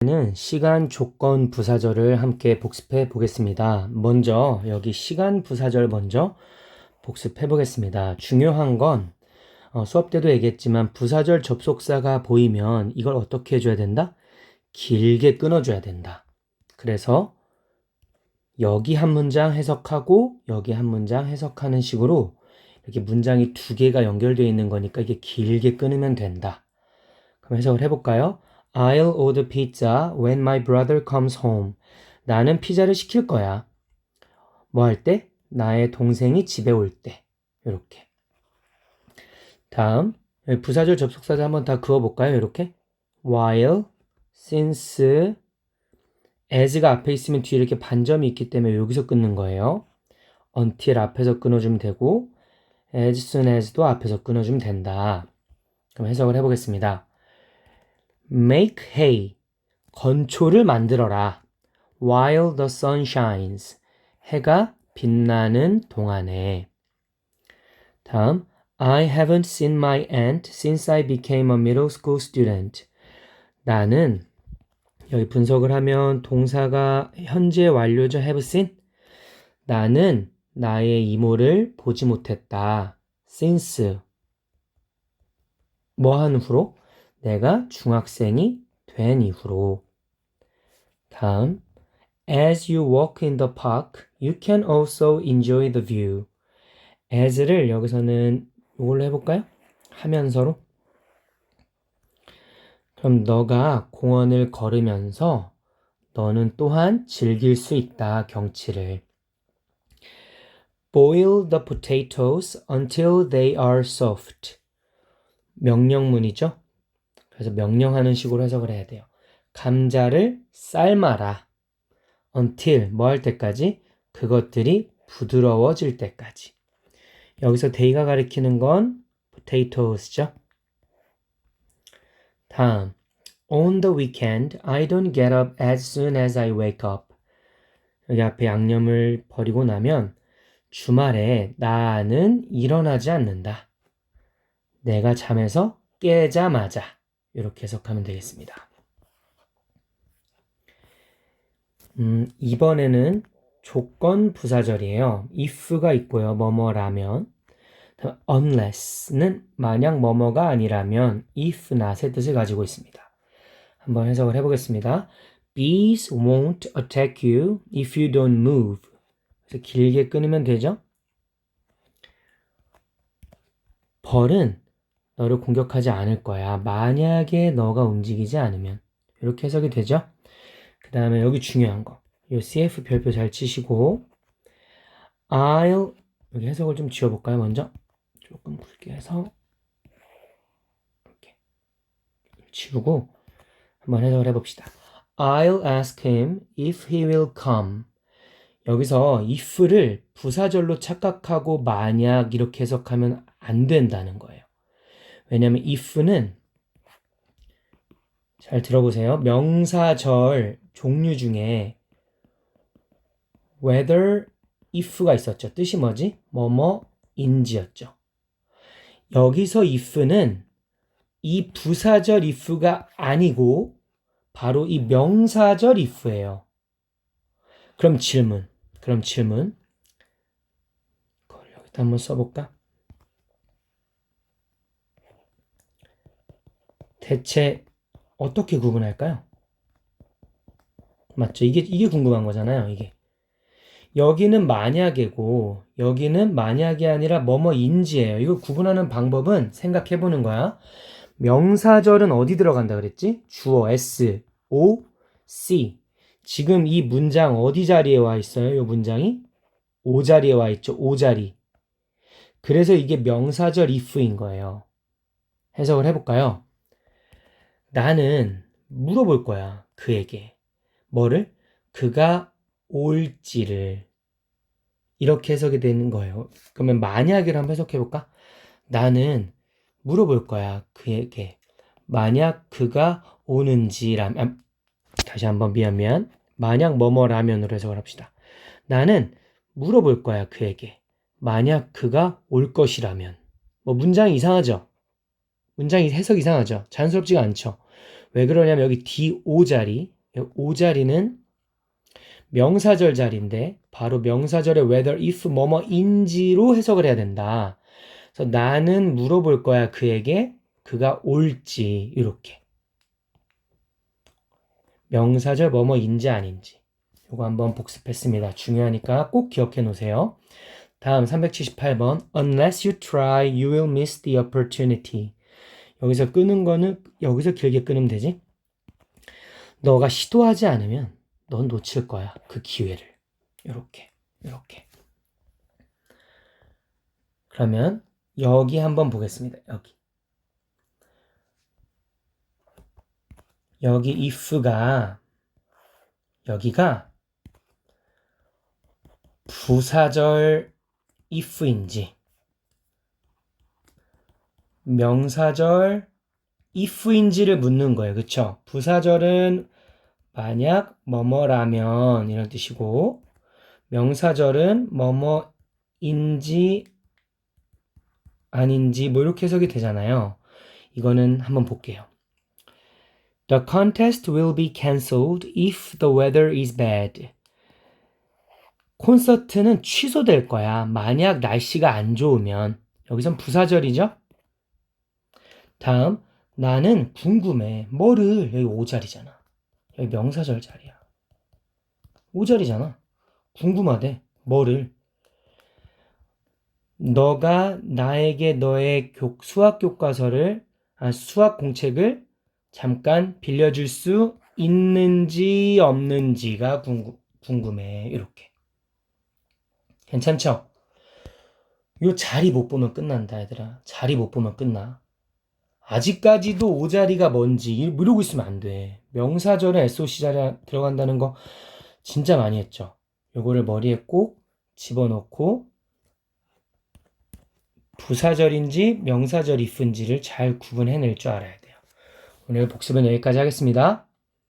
는 시간 조건 부사절을 함께 복습해 보겠습니다. 먼저 여기 시간 부사절 먼저 복습해 보겠습니다. 중요한 건 어, 수업 때도 얘기했지만 부사절 접속사가 보이면 이걸 어떻게 해줘야 된다? 길게 끊어줘야 된다. 그래서 여기 한 문장 해석하고 여기 한 문장 해석하는 식으로 이렇게 문장이 두 개가 연결되어 있는 거니까 이게 길게 끊으면 된다. 그럼 해석을 해볼까요? I'll order pizza when my brother comes home. 나는 피자를 시킬 거야. 뭐 할 때? 나의 동생이 집에 올 때. 이렇게. 다음 부사절 접속사들 한번 다 그어볼까요? 이렇게. while, since, as가 앞에 있으면 뒤에 이렇게 반점이 있기 때문에 여기서 끊는 거예요. until 앞에서 끊어주면 되고 as soon as도 앞에서 끊어주면 된다. 그럼 해석을 해보겠습니다. Make hay 건초를 만들어라 while the sun shines 해가 빛나는 동안에 다음 I haven't seen my aunt since I became a middle school student 나는 여기 분석을 하면 동사가 현재 완료죠 have seen 나는 나의 이모를 보지 못했다 since 뭐 한 후로 내가 중학생이 된 이후로. 다음, As you walk in the park, you can also enjoy the view. as를 여기서는 이걸로 해볼까요? 하면서로. 그럼 너가 공원을 걸으면서 너는 또한 즐길 수 있다, 경치를. Boil the potatoes until they are soft. 명령문이죠? 그래서 명령하는 식으로 해석을 해야 돼요. 감자를 삶아라. until 뭐 할 때까지? 그것들이 부드러워질 때까지. 여기서 day가 가리키는 건 potatoes죠. 다음 On the weekend, I don't get up as soon as I wake up. 여기 앞에 양념을 버리고 나면 주말에 나는 일어나지 않는다. 내가 잠에서 깨자마자 이렇게 해석하면 되겠습니다. 음, 이번에는 조건 부사절이에요. if가 있고요. 뭐뭐라면. unless는 만약 뭐뭐가 아니라면 if not의 뜻을 가지고 있습니다. 한번 해석을 해보겠습니다. Bees won't attack you if you don't move. 그래서 길게 끊으면 되죠? 벌은 너를 공격하지 않을 거야. 만약에 너가 움직이지 않으면. 이렇게 해석이 되죠? 그 다음에 여기 중요한 거. 이 CF 별표 잘 치시고 I'll 여기 해석을 좀 지워볼까요? 먼저 조금 굵게 해서 이렇게 지우고 한번 해석을 해봅시다. I'll ask him if he will come. 여기서 if를 부사절로 착각하고 만약 이렇게 해석하면 안 된다는 거예요. 왜냐하면 if는 잘 들어보세요. 명사절 종류 중에 whether if가 있었죠. 뜻이 뭐지? 뭐뭐인지였죠. 여기서 if는 이 부사절 if가 아니고 바로 이 명사절 if예요. 그럼 질문. 그럼 질문. 그걸 여기다 한번 써볼까? 대체 어떻게 구분할까요? 맞죠? 이게, 이게 궁금한 거잖아요, 이게. 여기는 만약이고, 여기는 만약이 아니라 뭐뭐인지예요. 이걸 구분하는 방법은 생각해 보는 거야. 명사절은 어디 들어간다 그랬지? 주어 S, O, C. 지금 이 문장 어디 자리에 와 있어요? 이 문장이? O 자리에 와 있죠. O 자리. 그래서 이게 명사절 if인 거예요. 해석을 해볼까요? 나는 물어볼 거야. 그에게. 뭐를? 그가 올지를. 이렇게 해석이 되는 거예요. 그러면 만약을 한번 해석해 볼까? 나는 물어볼 거야. 그에게. 만약 그가 오는지라면, 아, 다시 한번 미안, 미안. 만약 뭐뭐라면으로 해석을 합시다. 나는 물어볼 거야. 그에게. 만약 그가 올 것이라면. 뭐 문장이 이상하죠? 문장이 해석 이상하죠? 자연스럽지가 않죠? 왜 그러냐면 여기 D5 자리, 여기 5 자리는 명사절 자리인데 바로 명사절의 whether, if, 뭐뭐인지로 해석을 해야 된다. 그래서 나는 물어볼 거야 그에게 그가 올지 이렇게 명사절 뭐뭐인지 아닌지 요거 한번 복습했습니다. 중요하니까 꼭 기억해 놓으세요. 다음 378번 Unless you try, you will miss the opportunity. 여기서 끄는 거는 여기서 길게 끊으면 되지. 너가 시도하지 않으면 넌 놓칠 거야. 그 기회를. 이렇게. 이렇게. 그러면 여기 한번 보겠습니다. 여기. 여기 if가 여기가 부사절 if인지 명사절 if인지를 묻는 거예요. 그쵸? 부사절은 만약 뭐뭐라면 이런 뜻이고 명사절은 뭐뭐인지 아닌지 뭐 이렇게 해석이 되잖아요. 이거는 한번 볼게요. The contest will be cancelled if the weather is bad. 콘서트는 취소될 거야. 만약 날씨가 안 좋으면. 여기선 부사절이죠? 다음, 나는 궁금해. 뭐를? 여기 5자리잖아. 여기 명사절 자리야. 5자리잖아. 궁금하대. 뭐를? 너가 나에게 너의 교- 수학 교과서를, 아, 수학 공책을 잠깐 빌려줄 수 있는지 없는지가 궁금, 궁금해. 이렇게. 괜찮죠? 요 자리 못 보면 끝난다, 얘들아. 자리 못 보면 끝나. 아직까지도 오자리가 뭔지 이- 이러고 있으면 안 돼. 명사절에 SOC 자리 들어간다는 거 진짜 많이 했죠. 요거를 머리에 꼭 집어넣고 부사절인지 명사절 if인지를 잘 구분해낼 줄 알아야 돼요. 오늘 복습은 여기까지 하겠습니다.